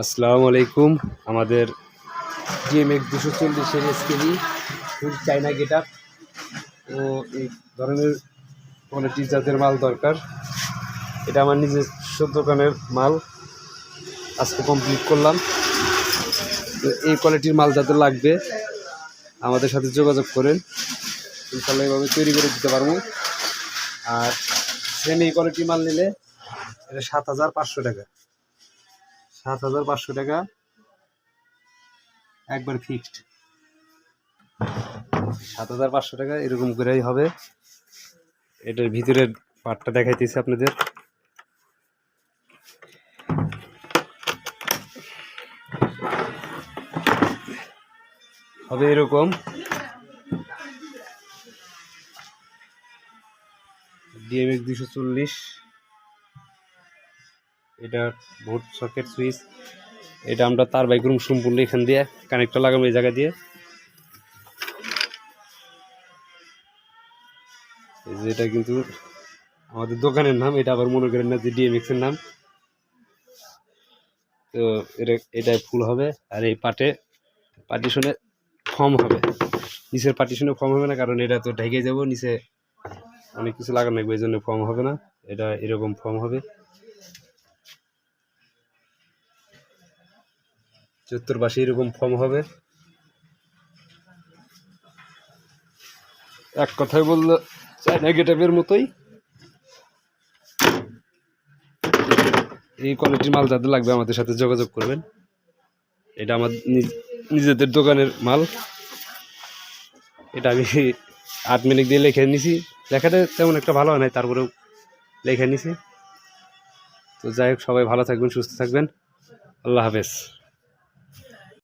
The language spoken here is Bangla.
আসসালামু আলাইকুম। আমাদের জিএমএক্স দুশো চল্লিশের SKB full China get up এই ধরনের কোয়ালিটির জাতের মাল দরকার। এটা আমার নিজস্ব দোকানের মাল। আজকে কমপ্লিট করলাম। এই কোয়ালিটির মাল যাদের লাগবে, আমাদের সাথে যোগাযোগ করেন। ইনশাল্লাহ এভাবে তৈরি করে দিতে পারব। আর সেম এই কোয়ালিটির মাল নিলে এটা সাত হাজার পাঁচশো টাকা। সাত হাজার পাঁচশো টাকা। একবার ফিক্সড সাত হাজার পাঁচশো টাকা এরকম করেই হবে। এটার ভিতরের পার্টটা দেখাইতেছি আপনাদের। হবে এরকম। ডিএমএক্স দুশো চল্লিশ। এটা ভোট সকেট সুইচ এটা আমরা তার বাইক রুম সম্পূর্ণ এখান দিয়ে কানেক্টর লাগাবো এই জায়গা দিয়ে। এই যে এটা কিন্তু আমাদের দোকানের নাম, এটা আবার মনে করেন না যে ডিএমএক্স এর নাম। তো এটা ফুল হবে আর এই পাটে পার্টিশনে ফর্ম হবে। নিচের পার্টিশনে ফর্ম হবে না, কারণ এটা তো ঢেকে যাব, নিচে অনেক কিছু লাগানো লাগবে, এই জন্য ফর্ম হবে না। এটা এরকম ফর্ম হবে। চতুর্পাশে এরকম ফর্ম হবে। এক কথায় বলল চাইনা গেটাপের মতোই। এই কোয়ালিটির মাল যাদের লাগবে আমাদের সাথে যোগাযোগ করবেন। এটা আমার নিজ- নিজেদের দোকানের মাল। এটা আমি আট মিনিট দিয়ে লিখে নিছি। লেখাটা তেমন একটা ভালো হয় নাই, তারপরেও লিখে নিছি। তো যাই হোক, সবাই ভালো থাকবেন, সুস্থ থাকবেন। আল্লাহ হাফেজ।